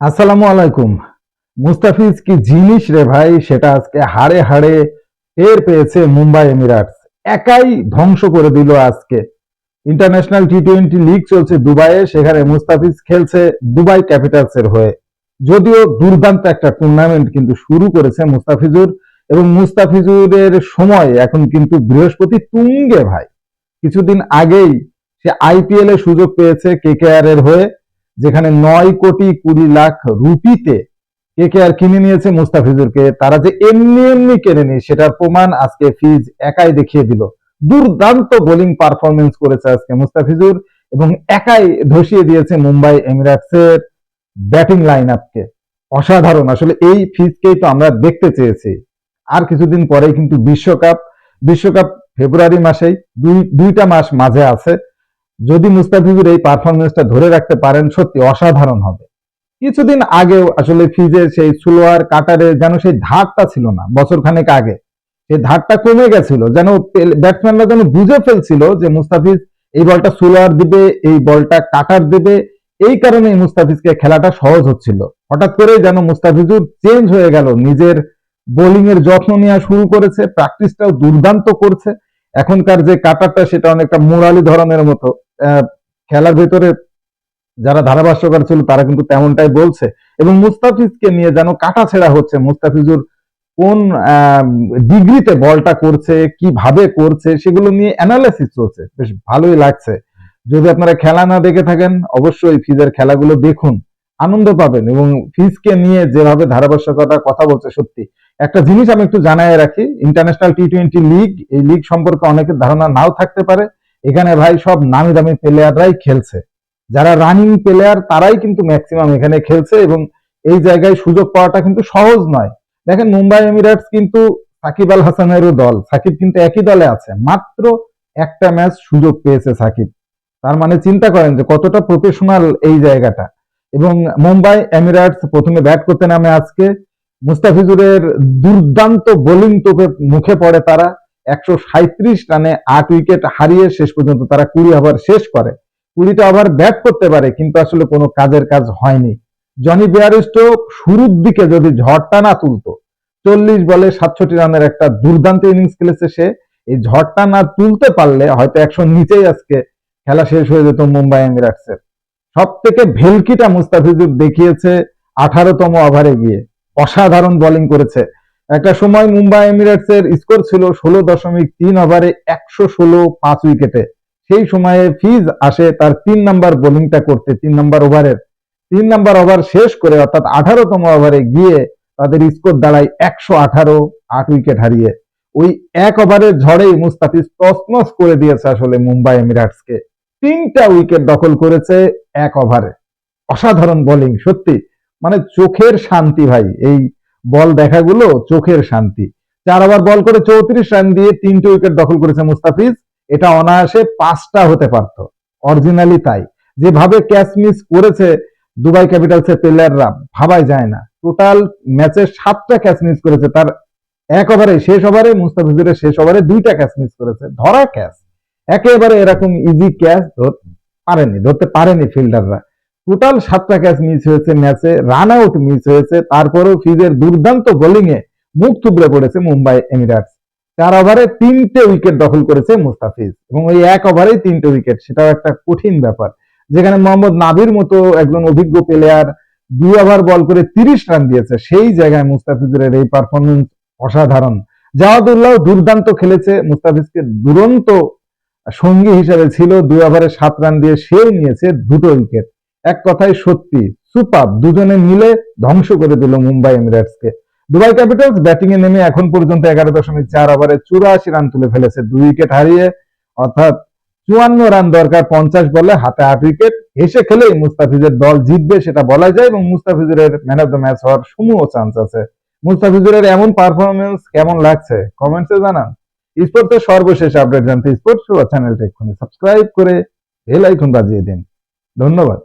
আসসালামু আলাইকুম। মুস্তাফিজ কি জিনিস রে ভাই? সেটা আজকে হাড়ে হাড়ে টের পেয়েছে মুম্বাই এমিরাটস। একাই ধ্বংস করে দিল আজকে। ইন্টারন্যাশনাল টি টোয়েন্টি লিগ চলছে দুবাইয়ে, সেখানে মুস্তাফিজ খেলছে দুবাই ক্যাপিটালস এর হয়ে। যদিও দুর্দান্ত একটা টুর্নামেন্ট কিন্তু শুরু করেছে মুস্তাফিজুর, এবং মুস্তাফিজুরের সময় এখন কিন্তু বৃহস্পতি তুঙ্গে ভাই। কিছুদিন আগেই সে আইপিএল এ সুযোগ পেয়েছে কে কে আর এর হয়ে। যেখানে নয় কোটি কুড়ি লাখ রুপিতে কে কে আর কিনে নিয়েছে মুস্তাফিজুরকে, তারা যে এমনি এমনি কেনে নি সেটার প্রমাণ আজকে ফিজ একাই দেখিয়ে দিল। দুর্দান্ত বোলিং পারফরমেন্স করেছে আজকে মুস্তাফিজুর এবং একাই ধসিয়ে দিয়েছে মুম্বাই এমিরাটসের ব্যাটিং লাইন আপকে অসাধারণ। আসলে এই ফিজকেই তো আমরা দেখতে চেয়েছি। আর কিছুদিন পরেই কিন্তু বিশ্বকাপ বিশ্বকাপ ফেব্রুয়ারি মাসেই দুই, দুইটা মাস মাঝে আছে। যদি মুস্তাফিজুর এই পারফরমেন্সটা ধরে রাখতে পারেন, সত্যি অসাধারণ হবে। কিছুদিন আগেও আসলে ফিজের সেই সুলোয়ার কাটারে যেন সেই ধারটা ছিল না, বছর খানেক আগে। সেই ধারটা কমে গেছিল, যেন ব্যাটসম্যানরা যেন বুঝে ফেলছিল যে মুস্তাফিজ এই বলটা সুলোয়ার দিবে, এই বলটা কাটার দিবে। এই কারণে মুস্তাফিজকে খেলাটা সহজ হচ্ছিল। হঠাৎ করে যেন মুস্তাফিজুর চেঞ্জ হয়ে গেল, নিজের বোলিং এর যত্ন নেওয়া শুরু করেছে প্র্যাকটিসটাও দুর্দান্ত করছে। এখনকার যে কাটারটা, সেটা অনেকটা মোরালি ধরনের মতো। খেলার ভেতরে যারা ধারাভাষ্যকার ছিল, তারা কিন্তু তেমনটাই বলছে। এবং মুস্তাফিজকে নিয়ে যেন কাটা ছেঁড়া হচ্ছে, মুস্তাফিজুর কোন ডিগ্রিতে বলটা করছে, কীভাবে করছে, সেগুলো নিয়ে অ্যানালাইসিস চলছে। বেশ ভালোই লাগছে। যদি আপনারা খেলা না দেখে থাকেন, অবশ্যই ফিজের খেলাগুলো দেখুন, আনন্দ পাবেন এবং ফিজকে নিয়ে যেভাবে ধারাভাষ্যকতা কথা বলছে সত্যি। একটা জিনিস আমি একটু জানাই রাখি ইন্টারন্যাশনাল টি টোয়েন্টি লিগ এই লিগ সম্পর্কে অনেকের ধারণা নাও থাকতে পারে। এখানে ভাই সব নামি দামি প্লেয়াররাই খেলছে। যারা রানিং প্লেয়ার তারাই কিন্তু ম্যাক্সিমাম এখানে খেলছে এবং এই জায়গায় সুযোগ পাওয়াটা কিন্তু সহজ নয়। দেখেন মুম্বাই এমিরেটস কিন্তু সাকিব আল হাসানেরও দল। সাকিব কিন্তু একই দলে আছে। মাত্র একটা ম্যাচ সুযোগ পেয়েছে সাকিব। তার মানে চিন্তা করেন যে কতটা প্রফেশনাল এই জায়গাটা। এবং মুম্বাই এমিরেটস প্রথমে ব্যাট করতে নামে আজকে। মুস্তাফিজুরের দুর্দান্ত বোলিং তোপে মুখে পড়ে তারা। একশো সাঁত্রিশ রানে আট উইকেট হারিয়ে শেষ পর্যন্ত তারা কুড়ি ওভার শেষ করে। কুড়িটা ওভার ব্যাট করতে পারে, কিন্তু আসলে কোনো কাজের কাজ হয়নি। জনি বিয়ারিস্টো শুরুর দিকে যদি ঝড়টা না তুলতো, চল্লিশ বলে সাতষট্টি রানের একটা দুর্দান্ত ইনিংস খেলেছে সে। এই ঝড়টা না তুলতে পারলে হয়তো একশো নিচেই আজকে খেলা শেষ হয়ে যেত মুম্বাই এমিরাটসের সব থেকে ভেলকিটা মুস্তাফিজুর দেখিয়েছে আঠারোতম ওভারে গিয়ে। অসাধারণ বোলিং করেছে। একটা সময় মুম্বাই এমিরেটস এর স্কোর ছিল ষোলো দশমিক তিন ওভারে একশো ষোলো পাঁচ উইকেটে। সেই সময়ে ফিজ আসে তার তিন নাম্বার বোলিংটা করতে, তিন নাম্বার ওভারের। তিন নাম্বার ওভার শেষ করে অর্থাৎ আঠারোতম ওভারে গিয়ে তাদের স্কোর দাঁড়ায় একশো আঠারো, আট উইকেট হারিয়ে। ওই এক ওভারের ঝড়েই মুস্তাফিজ তসনস করে দিয়েছে আসলে মুম্বাই এমিরাটসকে। তিনটা উইকেট দখল করেছে এক ওভারে। অসাধারণ বোলিং, সত্যি। মানে চোখের শান্তি ভাই, এই বল দেখাগুলো চোখের শান্তি। চার ওভার বল করে চৌত্রিশ রান দিয়ে তিনটে উইকেট দখল করেছে মুস্তাফিজ। এটা অনায়াসে পাঁচটা হতে পারত। অরিজিনালি তাই। যেভাবে ক্যাচ মিস করেছে দুবাই ক্যাপিটালস এর প্লেয়াররা, ভাবাই যায় না। টোটাল ম্যাচে সাতটা ক্যাচ মিস করেছে তার এক ওভারে শেষ ওভারে মুস্তাফিজুরের শেষ ওভারে দুইটা ক্যাচ মিস করেছে। ধরা ক্যাচ। একেবারে এরকম ইজি ক্যাচ পারেনি, ধরতে পারেনি ফিল্ডাররা টোটাল সাতটা ক্যাচ মিস হয়েছে ম্যাচে রান আউট মিস হয়েছে, তারপরেও ফিজের দুর্দান্ত বোলিংয়ে মুখ থুবড়ে পড়েছে মুম্বাই এমিরাটস। চার ওভারে তিনটে উইকেট দখল করেছে মুস্তাফিজ। এবং ওই এক ওভারেই তিনটে উইকেট সেটাও একটা কঠিন ব্যাপার। যেখানে মোহাম্মদ নাবির মতো একজন অভিজ্ঞ প্লেয়ার দুই ওভার বল করে তিরিশ রান দিয়েছে, সেই জায়গায় মুস্তাফিজের এই পারফরমেন্স অসাধারণ। জাওয়াদুল্লাহ দুর্দান্ত খেলেছে, মুস্তাফিজকে দুরন্ত সঙ্গী হিসেবে ছিল, দুই ওভারে সাত রান দিয়ে সেও নিয়েছে দুটো উইকেট এক কথায় সত্যি সুপার দুজনে মিলে ধ্বংস করে দিল মুম্বাই এমিরেটসকে। দুবাই ক্যাপিটালস ব্যাটিং এ নেমে এখন পর্যন্ত এগারো দশমিক চার ওভারে চুরাশি রান তুলে ফেলেছে। দুই উইকেট হারিয়ে অর্থাৎ চুয়ান্ন রান দরকার পঞ্চাশ বলে হাতে আট উইকেট। হেসে খেলেই মুস্তাফিজের দল জিতবে সেটা বলা যায় এবং মুস্তাফিজুরের ম্যান অফ দ্য ম্যাচ হওয়ার সমূহ চান্স আছে। মুস্তাফিজুরের এমন পারফরমেন্স কেমন লাগছে? কমেন্টসে জানান। স্পোর্টসের সর্বশেষ আপডেট জানতে স্পোর্টস চ্যানেলটা এক্ষুনি সাবস্ক্রাইব করে বেল আইকন বাজিয়ে দিন। ধন্যবাদ।